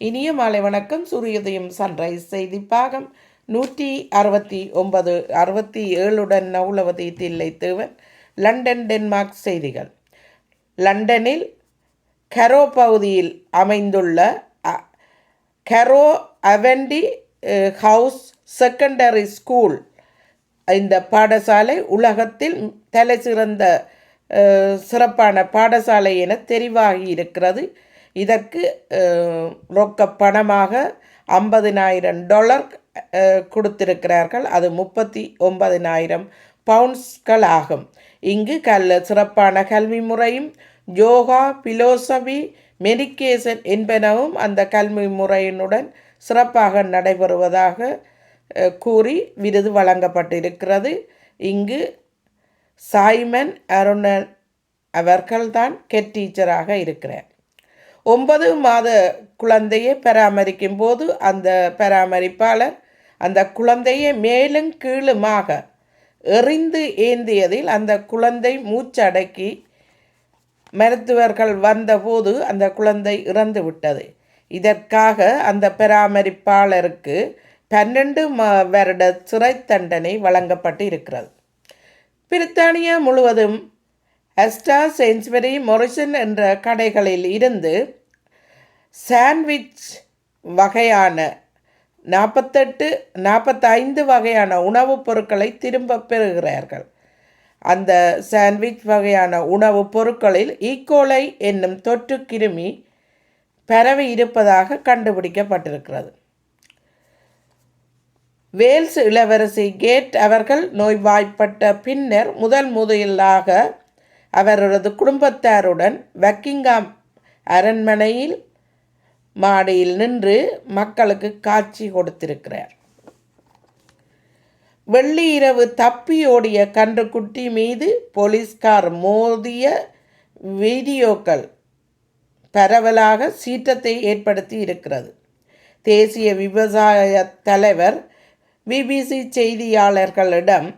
இனிய மாலை வணக்கம். சூரியோதயம் சன்ரைஸ் செய்தி பாகம். நூற்றி அறுபத்தி ஒன்பது அறுபத்தி ஏழுடன் நவுலவதி தில்லை தேவன். லண்டன் டென்மார்க் செய்திகள். லண்டனில் கரோ பகுதியில் அமைந்துள்ள அ- Harrow Avanti house secondary school. இந்த பாடசாலை உலகத்தில் தலை சிறந்த சிறப்பான பாடசாலை என தெரிவாகி இருக்கிறது இதற்கு ரொக்க பணமாக ஐம்பதினாயிரம் டாலர் கொடுத்திருக்கிறார்கள். அது முப்பத்தி ஒன்பதினாயிரம் பவுண்ட்ஸ்கள் ஆகும். இங்கு கல் சிறப்பான கல்வி முறையும் யோகா பிலோசபி மெடிக்கேஷன் என்பனவும் அந்த கல்வி முறையினுடன் சிறப்பாக நடைபெறுவதாக கூறி விருது வழங்கப்பட்டிருக்கிறது. இங்கு சாய்மன் அருணன் அவர்கள்தான் கெட் டீச்சராக இருக்கிறார். ஒன்பது மாத குழந்தையை பராமரிக்கும் போது அந்த பராமரிப்பாளர் அந்த குழந்தையை மேலும் கீழுமாக எறிந்து ஏந்தியதில் அந்த குழந்தை மூச்சடக்கி மருத்துவர்கள் வந்தபோது அந்த குழந்தை இறந்து விட்டது. இதற்காக அந்த பராமரிப்பாளருக்கு பன்னெண்டு ம- வருட சிறை தண்டனை வழங்கப்பட்டு இருக்கிறது. பிரித்தானியா முழுவதும் அஸ்டா செயின்ஸ்பெரி மொரிசன் என்ற கடைகளில் இருந்து சாண்ட்விச் வகையான நாற்பத்தெட்டு நாற்பத்தைந்து வகையான உணவுப் பொருட்களை திரும்ப பெறுகிறார்கள். அந்த சாண்ட்விச் வகையான உணவுப் பொருட்களில் ஈகோலை என்னும் தொற்று கிருமி பரவி இருப்பதாக கண்டுபிடிக்கப்பட்டிருக்கிறது. வேல்ஸ் இளவரசி கேட் அவர்கள் நோய்வாய்ப்பட்ட பின்னர் முதல் முதலாக அவரது குடும்பத்தாருடன் பக்கிங்காம் அரண்மனையில் மாடியில் நின்று மக்களுக்கு காட்சி கொடுத்திருக்கிறார். வெள்ளி இரவு தப்பி ஓடிய கன்றுக்குட்டி மீது போலீஸ்கார் மோதிய வீடியோக்கள் பரவலாக சீற்றத்தை ஏற்படுத்தி இருக்கிறது. தேசிய விவசாய தலைவர் பிபிசி செய்தியாளர்களிடம்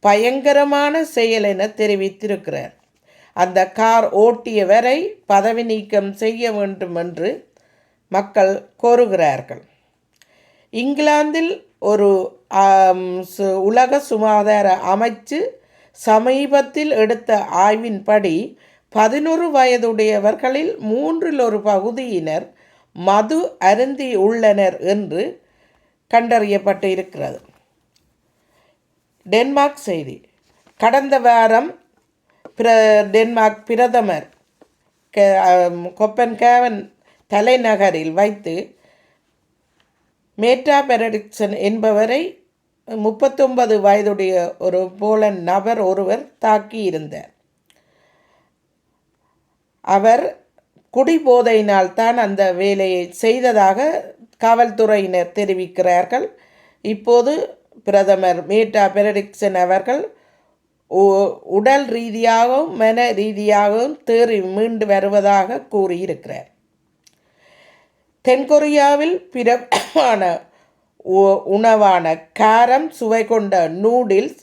பயங்கரமான செயல் என தெரிவித்திருக்கிறார். அந்த கார் ஓட்டியவரை பதவி நீக்கம் செய்ய வேண்டும் என்று மக்கள் கோருகிறார்கள். இங்கிலாந்தில் ஒரு சு- உலக சுகாதார அமைச்சு சமீபத்தில் எடுத்த ஆய்வின்படி பதினொரு வயதுடையவர்களில் மூன்றில் ஒரு பகுதியினர் மது அருந்தி உள்ளனர் என்று கண்டறியப்பட்டு இருக்கிறது டென்மார்க் செய்தி. கடந்த வாரம் பிர டென்மார்க் பிரதமர் கே- கேவன் கொப்பன்கேவன் தலைநகரில் வைத்து மேட்டா பெரடிக்சன் என்பவரை முப்பத்தொன்பது வயதுடைய ஒரு போலன் நபர் ஒருவர் தாக்கியிருந்தார். அவர் குடிபோதையினால் தான் அந்த வேலையை செய்ததாக காவல்துறையினர் தெரிவிக்கிறார்கள். இப்போது பிரதமர் மேட்டா பெரடிக்சன் அவர்கள் உடல் ரீதியாகவும் மன ரீதியாகவும் தேறி மீண்டு வருவதாக கூறியிருக்கிறார். தென்கொரியாவில் பிரபலமான உ- உணவான காரம் சுவை கொண்ட நூடில்ஸ்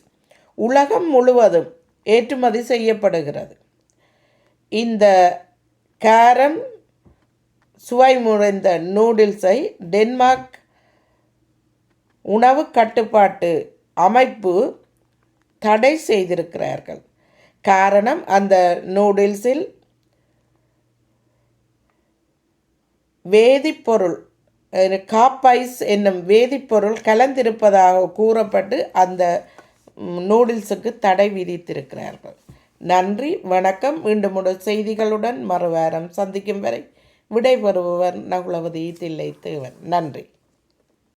உலகம் முழுவதும் ஏற்றுமதி செய்யப்படுகிறது. இந்த காரம் சுவை முறைந்த நூடில்ஸை டென்மார்க் உணவு கட்டுப்பாட்டு அமைப்பு தடை செய்திருக்கிறார்கள். காரணம் அந்த நூடுல்ஸில் வேதிப்பொருள் காப்பைஸ் என்னும் வேதிப்பொருள் கலந்திருப்பதாக கூறப்பட்டு அந்த நூடுல்ஸுக்கு தடை விதித்திருக்கிறார்கள். நன்றி வணக்கம். மீண்டும் ஒரு செய்திகளுடன் மறுவாரம் சந்திக்கும் வரை விடைபெறுபவர் நகுலவதி தில்லை தேவன் நன்றி.